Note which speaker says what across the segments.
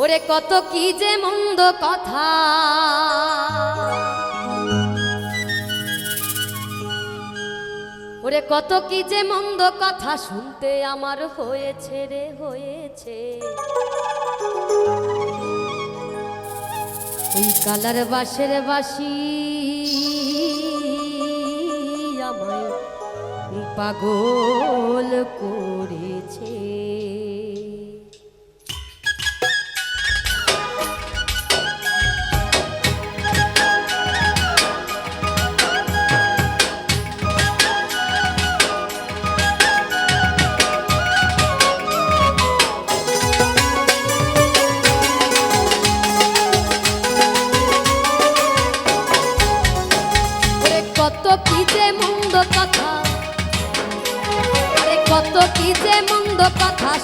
Speaker 1: ওরে কত কি যে মন্দ কথা। ওরে কত কি যে মন্দ কথা শুনতে আমার হয়েছে রে, হয়েছে। ওই কালার বাসের বাসি আমায় পাগল করেছে।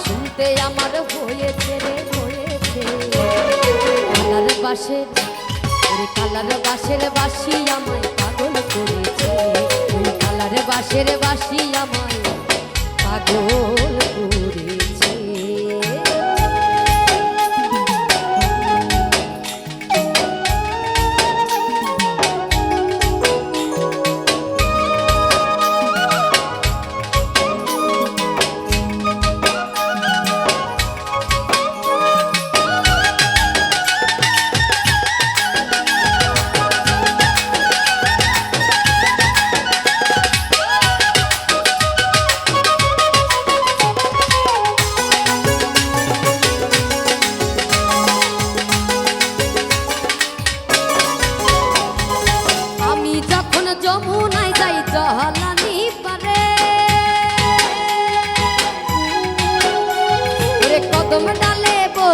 Speaker 1: শুনতে আমার হয়েছে রে, হয়েছে। কালার বাসের কালার বাসের বাসি আমায় পাগল করেছে। কালার বাসের বাসি আমায় পাগল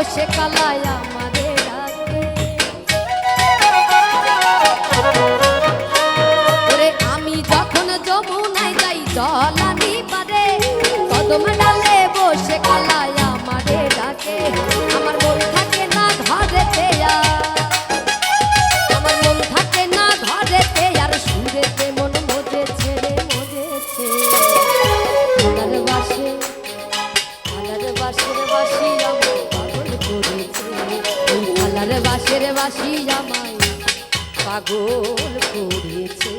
Speaker 1: বসে কালায় ওরে, আমি যখন যমুনায় যাই জহলানি পারে কদম ডালে বসে কালায় আমারে ডাকে আমার মন থাকে না ঘরেতে আর আমার মন থাকে না ঘরেতে আর সুরেতে মন মজেছে রে, মজেছে। বাসে বাসি করেছে। ওই বাসের বাসি জামাই পাগল করেছে।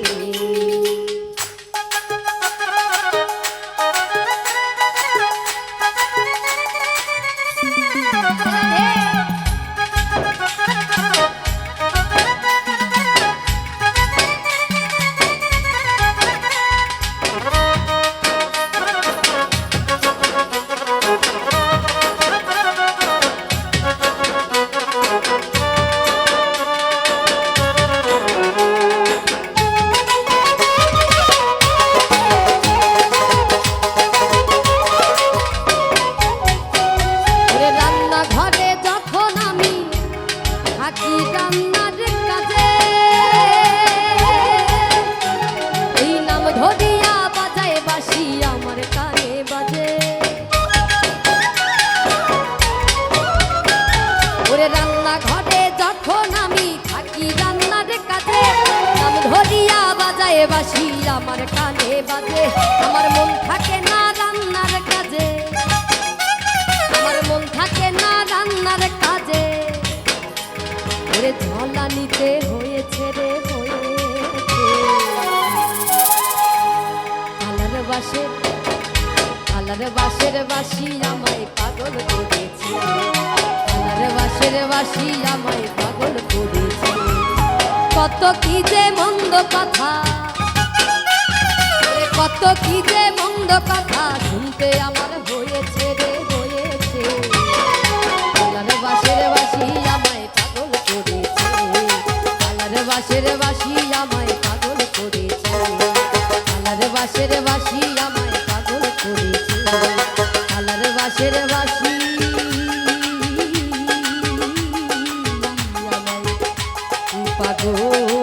Speaker 1: বাসি, আমার কানে বাজে, আমার মন থাকে না রান্নার কাজে। আমার মন থাকে না রান্নার কাজে। ওরে ঝলা নিতে হয়েছে রে, হয়েছে। কালার বাসের কালার বাসের বাসি আমায় পাগল করেছে। কালার বাসের বাসি আমায় পাগল করেছে। কত কি যে মন্দ কথা। কত কি যে মন্দ কথা। ও